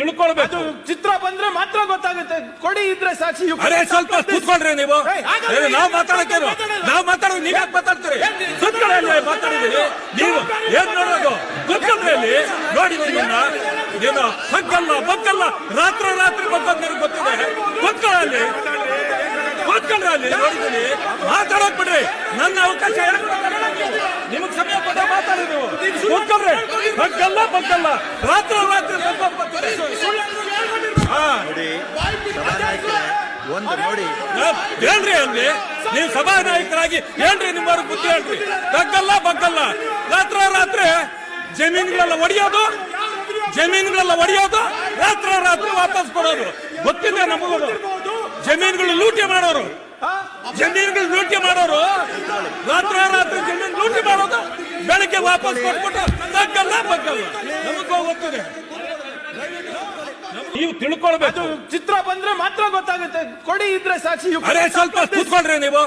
ತಿಳ್ಕೊಳ್ಬೇಕು. ಚಿತ್ರ ಬಂದ್ರೆ ಮಾತ್ರ ಗೊತ್ತಾಗುತ್ತೆ. ಕೊಡಿ ಇದ್ರೆ ಸಾಕ್ಷಿ ಅರೆ ಸ್ವಲ್ಪ. ಕೂತ್ಕೊಳ್ರಿ ನೀವು. ನಾವ್ ಏ, ನಾವು ಮಾತಾಡೋದು ನೀವ್ ಯಾಕೆ ಮಾತಾಡ್ತೀರಿ? ಕೂತ್ಕೊಳ್ಳಿ ಅಲ್ಲಿ ನೀವು ಏನ್ ನೋಡೋದು? ಕೂತ್ಕೊಳ್ರಿ ಅಲ್ಲಿ ನೋಡಿ ನಿಮ್ಮನ್ನ ಏನು ಹಕ್ಕಲ್ಲ ಬಕ್ಕಲ್ಲ ರಾತ್ರಿ ರಾತ್ರಿ ಬಗ್ಗದ್ ನಿಮ್ಗೆ ಗೊತ್ತಿದೆ. ಕೂತ್ಕೊಳ್ಳಿ ಕೂತ್ಕೊಳ್ರಿ ಅಲ್ಲಿ ನೋಡಿದ್ದೀನಿ. ಮಾತಾಡೋಕ್ ಬಿಡ್ರಿ. ನನ್ನ ಅವಕಾಶ? ನಿಮಗ್ ಸಮಯ ಕೊಟ್ಟ ಮಾತಾಡಿ ನೀವು. ಕೂತ್ಕೊಳ್ರಿ ಬಗ್ಗಲ್ಲ ಬಗ್ಗಲ್ಲ ರಾತ್ರಿ ರಾತ್ರಿ ಬಗ್ಗದ್ ಬರ್ತಾರೆ. ಹಾ ನೋಡಿ ಸಭಾನಾಯಕರೇ ಒಂದು ನೋಡಿ. ಹೇಳ್ರಿ ಅಲ್ಲಿ? ನೀವು ಸಭಾನಾಯಕರಾಗಿ ಹೇಳ್ರಿ ನಿಮ್ಮವ್ರ ಬುದ್ಧಿ ಹೇಳ್ರಿ? ಬಗ್ಗಲ್ಲ ಬಗ್ಗಲ್ಲ. ರಾತ್ರಿ ರಾತ್ರಿ ಜಮೀನುಗಳೆಲ್ಲ ಒಡೆಯೋದು ಜಮೀನುಗಳೆಲ್ಲ ಒಡೆಯೋದು, ರಾತ್ರಿ ರಾತ್ರಿ ವಾಪಸ್ ಕೊಡೋದು ಗೊತ್ತಿದೆ ನಮಗೂ ಜಮೀನುಗಳು ಲೂಟಿ ಮಾಡೋರು. ಜಮೀನುಗಳು ಲೂಟಿ ಮಾಡೋರು. ರಾತ್ರಿ ರಾತ್ರಿ ಜಮೀನು ಲೂಟಿ ಮಾಡೋದು. ಬೆಳಗ್ಗೆ ವಾಪಸ್ ಕೊಟ್ಬಿಟ್ಟು ಬಗ್ಗಲ್ಲ ಬಗ್ಗಲ್ಲ. ನಮಗೂ ಗೊತ್ತಿದೆ. ನೀವು ತಿಳ್ಕೊಳ್ಬೇಕು. ಚಿತ್ರ ಬಂದ್ರೆ ಮಾತ್ರ ಗೊತ್ತಾಗುತ್ತೆ. ಕೊಡಿ ಇದ್ರೆ ಸಾಕ್ಷಿ ಅರೆ ಸ್ವಲ್ಪ ಕೂತ್ಕೊಂಡ್ರೆ ನೀವು.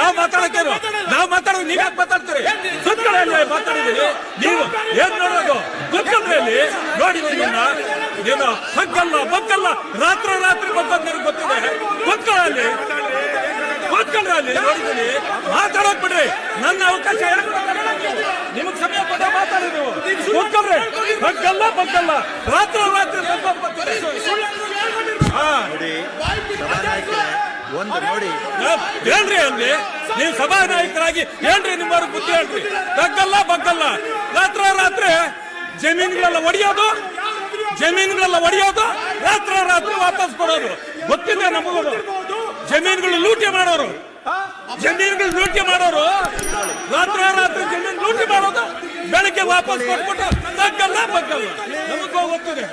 ನಾವು ಮಾತಾಡಕ್ಕೆ. ನಾವು ಮಾತಾಡೋದು ನೀವ್ ಯಾಕೆ ಮಾತಾಡ್ತೀರಿ? ಕೂತ್ಕೊಳ್ಳಿ ಮಾತಾಡಿದೀವಿ ನೀವು ಏನ್ ನೋಡೋದು? ಕೂತ್ಕೊಳ್ರಿ ಅಲ್ಲಿ ನೋಡಿ ನಿಮ್ಮನ್ನ ಏನು ಹಕ್ಕಲ್ಲ ಬಕ್ಕಲ್ಲ ರಾತ್ರಿ ರಾತ್ರಿ ಬಗ್ಗದ್ ನಿಮ್ಗೆ ಗೊತ್ತಿದೆ. ಕೂತ್ಕೊಳ್ಳಿ ಅಲ್ಲಿ ಕೂತ್ಕೊಳ್ರಿ ಅಲ್ಲಿ ನೋಡಿದ್ದೀನಿ. ಮಾತಾಡೋಕ್ ಬಿಡ್ರಿ. ನನ್ನ ಅವಕಾಶ ಯಾಕ್ ಮಾತಾಡೋಕ್ಕೆ? ನಿಮಗ್ ಸಮಯ ಕೊಟ್ಟ ಮಾತಾಡಿ ನೀವು ಕೂತ್ಕೊಳ್ರಿ ಬಗ್ಗಲ್ಲ ರಾತ್ರಿ ರಾತ್ರಿ ಒಂದು ನೋಡಿ. ಹೇಳ್ರಿ ಅಲ್ಲಿ. ನೀವು ಸಭಾನಾಯಕರಾಗಿ ಹೇಳ್ರಿ ನಿಮ್ಮವ್ರ ಬುದ್ಧಿ ಹೇಳ್ರಿ. ಬಗ್ಗಲ್ಲ ಬಗ್ಗಲ್ಲ. ರಾತ್ರ ರಾತ್ರಿ ಜಮೀನುಗಳೆಲ್ಲ ಒಡೆಯೋದು? ಜಮೀನುಗಳೆಲ್ಲ ಒಡೆಯೋದು? ರಾತ್ರ ರಾತ್ರಿ ವಾಪಸ್ ಕೊಡೋದು. ಗೊತ್ತಿದೆ ನಮಗೂ ಜಮೀನುಗಳು ಲೂಟಿ ಮಾಡೋರು. ಜಮೀನುಗಳು ಲೂಟಿ ಮಾಡೋರು. ರಾತ್ರ ರಾತ್ರಿ ಲೂಟಿ ಮಾಡೋದು ಬೆಳಗ್ಗೆ ವಾಪಸ್ ಕೊಟ್ಬಿಟ್ಟು ತಗ್ಗಲ್ಲ ಬಗ್ಗಲ್ಲ. ನಮಗೂ ಗೊತ್ತಿದೆ.